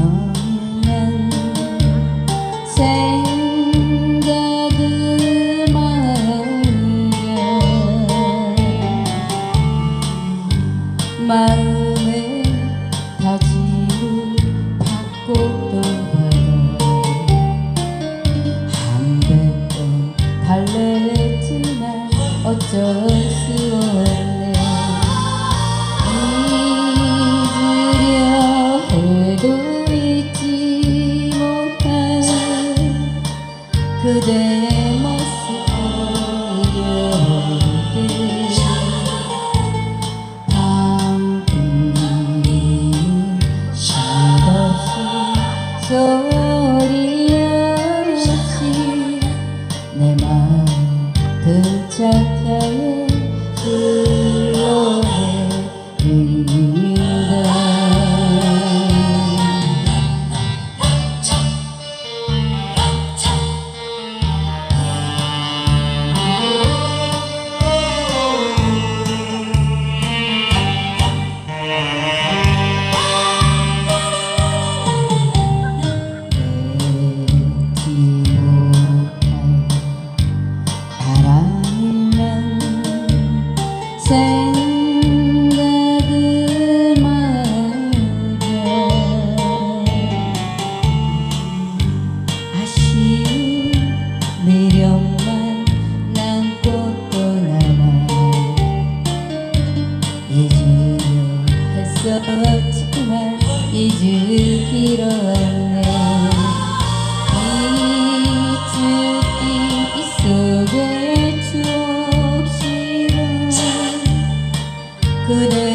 없는 생각을 마음에 다짐을 받고 또 받아 한백도 달랬지만 어쩔 수 그대의 모습을 이겨올게. 밤비 쉴없이 이주기로 왔네. 이주기 속에 추억 실은 그대